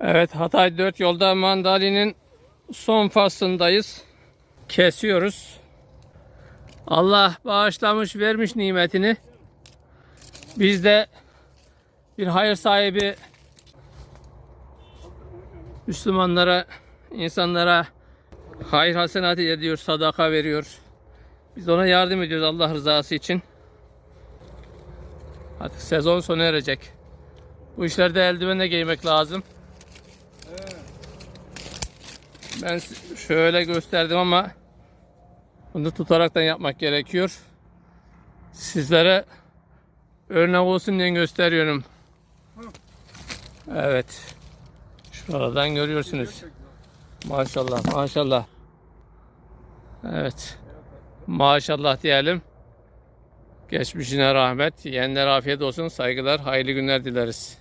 Evet Hatay 4 yolda mandalinin son faslındayız. Kesiyoruz. Allah bağışlamış vermiş nimetini. Biz de bir hayır sahibi Müslümanlara, insanlara hayır hasenat ediyor, sadaka veriyor. Biz ona yardım ediyoruz Allah rızası için. Artık sezon sona erecek. Bu işlerde eldiven de giymek lazım. Ben şöyle gösterdim ama bunu tutaraktan yapmak gerekiyor. Sizlere örnek olsun diye gösteriyorum. Evet. Şuradan görüyorsunuz. Maşallah maşallah. Evet. Maşallah diyelim. Geçmişine rahmet. Yeğenlere afiyet olsun. Saygılar. Hayırlı günler dileriz.